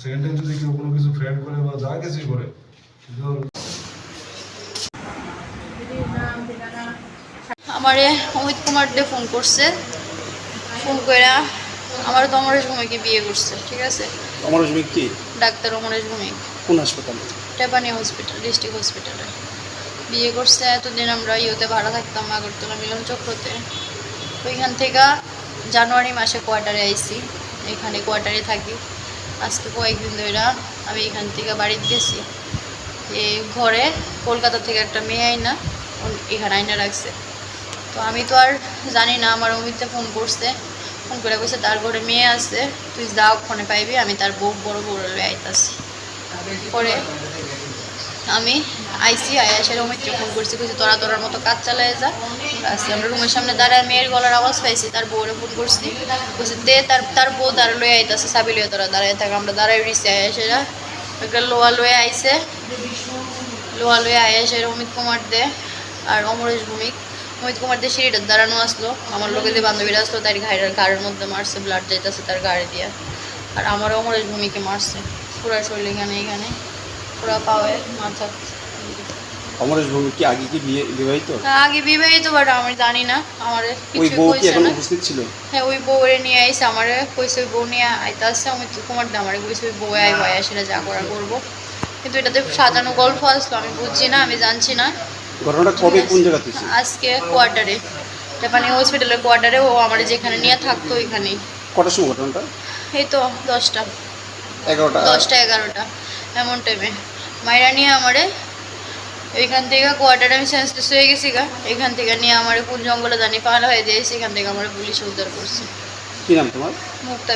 Friend যদি কোনো কিছু ফ্রেন্ড করে বা যা কিছুই করে আমারে অমিত কুমার দে ফোন করছে। ফোন কইরা আমার তো অমরেশ ভূমিকে বিয়ে করছে ঠিক আছে? অমর রশ্মি কি? ডাক্তার অমরেশ ভূমিক। কোন হাসপাতালে? টেপানি হসপিটাল ডিস্ট্রিক্ট হসপিটালে। বিয়ে করছে এতদিন আমরা ইয়েতে ভাড়া থাকতাম আগরতলা মিলন চক্রতে। ওইখান থেকে জানুয়ারি মাসে কোয়ার্টারে আইছি এখানে কোয়ার্টারে থাকি। আজকে কয়েকদিন ধরে আমি এখান থেকে বাড়িতে গেছি। এই ঘরে কলকাতা থেকে একটা মেয়ে আইনা এখানে আইনা রাখছে। তো আমি তো আর জানি না আমার অমিতে ফোন করছে। ফোন করে বলছে তার ঘরে মেয়ে আছে, তুই যাও, ফোনে পাইবি, আমি তার বউ, বড় বড় লয়ে আইতাছি। পরে আমি আইসি আয়াসের অমিতকে ফোন করছি কিছু তোরা তোরার মতো কাজ চালায় যা। আসছি আমরা রুমের সামনে দাঁড়ায় মেয়ের গলার আওয়াজ পাইছি, তার বউরে ফোন করছি। বলছি দে, তার তার বউ দাঁড়া লয়ে আইতাছে সাবিলিও তোরা দাঁড়ায় থাক, আমরা দাঁড়ায় রইছি। আয়াসেরা একটা লোয়া লয়ে আইছে। লোয়া লয়ে আয়াসের অমিত কুমার দে, আর অমরেশ ভূমিক। অমিত কুমার দে সিঁড়িটার দাঁড়ানো আসলো। আমার লোকে যে বান্ধবীরা আসলো তার ঘাড়ের ঘাড়ের মধ্যে মারছে ব্লাড যাইতেছে তার গাড়ি দিয়ে। আর আমার অমরেশ ভূমিকে মারছে। পুরা শরীর এখানে এখানে। পুরা পাওয়ে মাথা। অমরেশ ভৌমিক কি আগে কি বিয়ে বিবাহিত? আগে বিবাহিত বাট আমি জানি না। আমার ওই কিছু বউ কি এখন উপস্থিত ছিল? হ্যাঁ ওই বউরে নিয়ে আইসে আমারে কইছে ওই বউ নিয়ে আইতে আসছে অমিত কুমার দা আমারে কইছে ওই বউ আইব আয়া সেটা যা করা করব। কিন্তু এটাতে সাজানো গল্প আসলো আমি বুঝছি না আমি জানছি না। ঘটনাটা কবে কোন জায়গা থেকে? আজকে কোয়ার্টারে জাপানি হসপিটালের কোয়ার্টারে ও আমার যেখানে নিয়ে থাকতো ওইখানেই। কটার সময় ঘটনাটা? এই তো দশটা। এগারোটা। দশটা এগারোটা এমন টাইমে মায়েরা নিয়ে আমারে এইখান থেকে কোয়ার্টারে আমি সেন্সলেস হয়ে গেছি গা। এখান থেকে নিয়ে আমার কোন জঙ্গলে জানি পাহাড় হয়ে দিয়েছি এখান থেকে আমার পুলিশ উদ্ধার করছে। কি নাম তোমার? মুক্তা